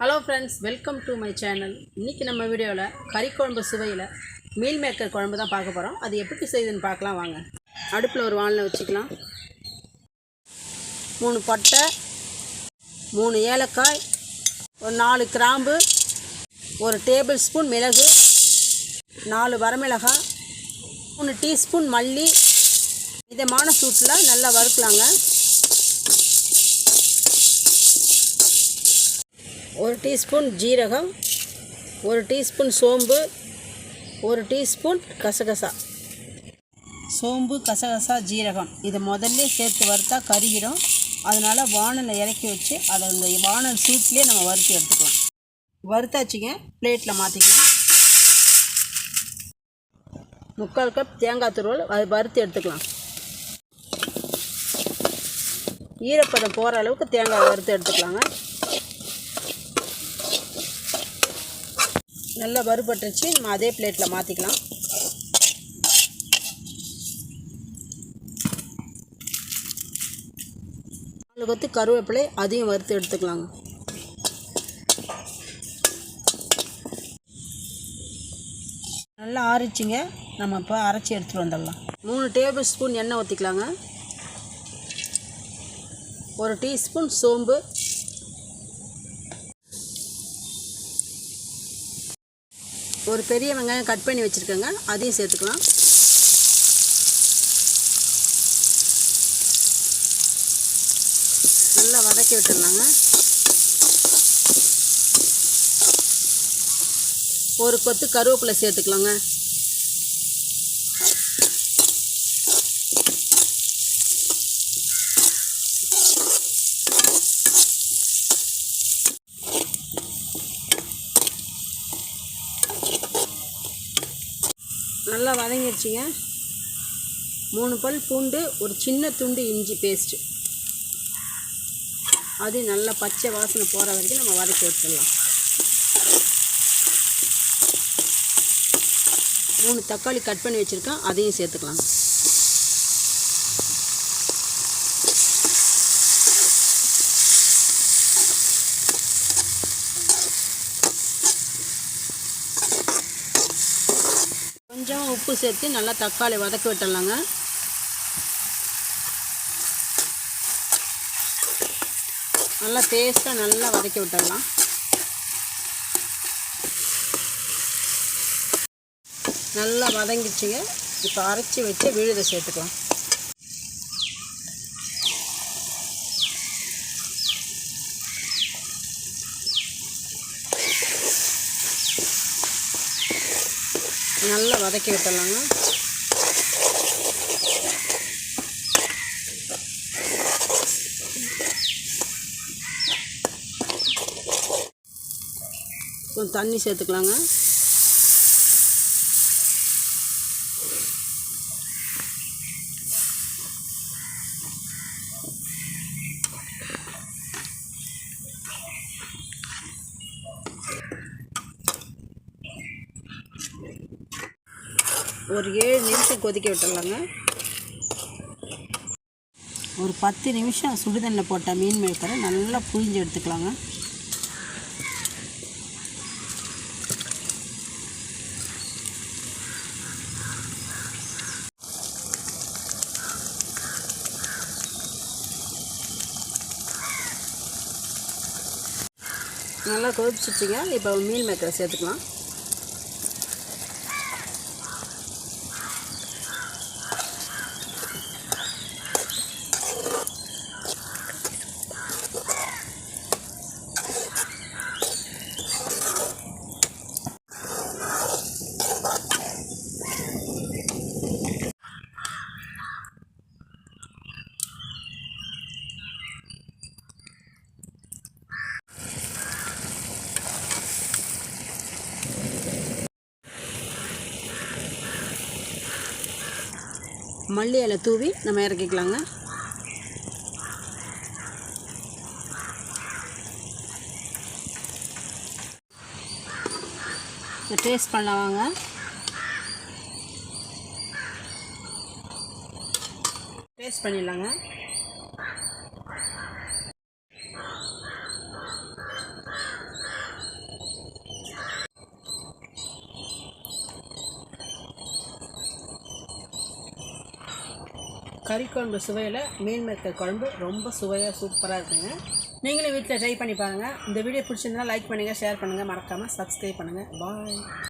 Hello friends welcome to my channel இன்றைக்கி நம்ம வீடியோவில் கறி குழம்பு சுவையில் மீல் மேக்கர் குழம்பு தான் பார்க்க போகிறோம் அது எப்படி செய்யுதுன்னு பார்க்கலாம் வாங்க. அடுப்பில் ஒரு வானில் வச்சுக்கலாம். மூணு பட்டை மூணு ஏலக்காய் ஒரு நாலு கிராம்பு ஒரு டேபிள் ஸ்பூன் மிளகு நாலு வரமிளகாய் மூணு டீஸ்பூன் மல்லி. மிதமான சூட்டில் நல்லா வறுக்கலாங்க. ஒரு டீஸ்பூன் ஜீரகம் ஒரு டீஸ்பூன் சோம்பு ஒரு டீஸ்பூன் கசகசா. சோம்பு கசகசா ஜீரகம். இதை முதல்ல சேர்த்து வறுத்தா கருகிடும். அதனால் வானலில் இறக்கி வச்சு அதை அந்த வானல் சூட்லேயே நம்ம வறுத்து எடுத்துக்கலாம். வறுத்தாச்சுங்க பிளேட்டில் மாற்றிக்கலாம் முக்கால் கப் தேங்காய் துருவல் அது வறுத்து எடுத்துக்கலாம். ஈரப்பதம் போகிற அளவுக்கு தேங்காய் வறுத்து எடுத்துக்கலாங்க. நல்லா வறுபட்டுருச்சு. நம்ம அதே பிளேட்டில் மாற்றிக்கலாம் நாலு கொத்து கருவேப்பிலை அதையும் வறுத்து எடுத்துக்கலாங்க. நல்லா ஆறிச்சிங்க. நம்ம இப்போ அரைச்சி எடுத்துகிட்டு வந்துடலாம். மூணு டேபிள் ஸ்பூன் எண்ணெய் ஊற்றிக்கலாங்க ஒரு டீஸ்பூன் சோம்பு. ஒரு பெரிய வெங்காயம் கட் பண்ணி வச்சுருக்கேங்க. அதையும் சேர்த்துக்கலாம். நல்லா வதக்கி விட்டுடலாங்க ஒரு கொத்து கருவேப்பிலை சேர்த்துக்கலாங்க. நல்லா வதங்கிடுச்சிங்க மூணு பல் பூண்டு ஒரு சின்ன துண்டு இஞ்சி பேஸ்ட்டு அது நல்லா பச்சை வாசனை போகிற வரைக்கும் நம்ம வதக்கி வச்சிடலாம் மூணு தக்காளி கட் பண்ணி வச்சுருக்கேன் அதையும் சேர்த்துக்கலாம். கொஞ்சம் உப்பு சேர்த்து நல்லா தக்காளி வதக்க விட்டுடலாங்க. நல்லா பேஸ்ட்டாக நல்லா வதக்கி விட்டுடலாம். நல்லா வதங்கிச்சுங்க இப்போ அரைச்சி வச்சு விழுதை சேர்த்துக்கலாம். நல்லா வதக்கி விட்டுடலாங்க. கொஞ்சம் தண்ணி சேர்த்துக்கலாங்க. ஒரு ஏழு நிமிஷம் கொதிக்க விட்டுடலாங்க. ஒரு பத்து நிமிஷம் சுடுதண்ணில் போட்ட மீன் மேக்கரை நல்லா புழிஞ்சு எடுத்துக்கலாங்க. நல்லா கொதிச்சிச்சிங்க. இப்போ மீன் மேக்கரை சேர்த்துக்கலாம். மல்லி இலை தூவி நம்ம இறக்கிக்கலாங்க. டேஸ்ட் பண்ணலாம் வாங்க. டேஸ்ட் பண்ணிடலாங்க. கறி குழம்பு சுவையில் மீன் மெத்தல் குழம்பு ரொம்ப சுவையாக சூப்பராக இருக்குங்க. நீங்களும் வீட்டில் ட்ரை பண்ணி பாருங்கள் இந்த வீடியோ பிடிச்சிருந்தா லைக் பண்ணுங்கள் ஷேர் பண்ணுங்கள் மறக்காமல் சப்ஸ்கிரைப் பண்ணுங்கள் பாய்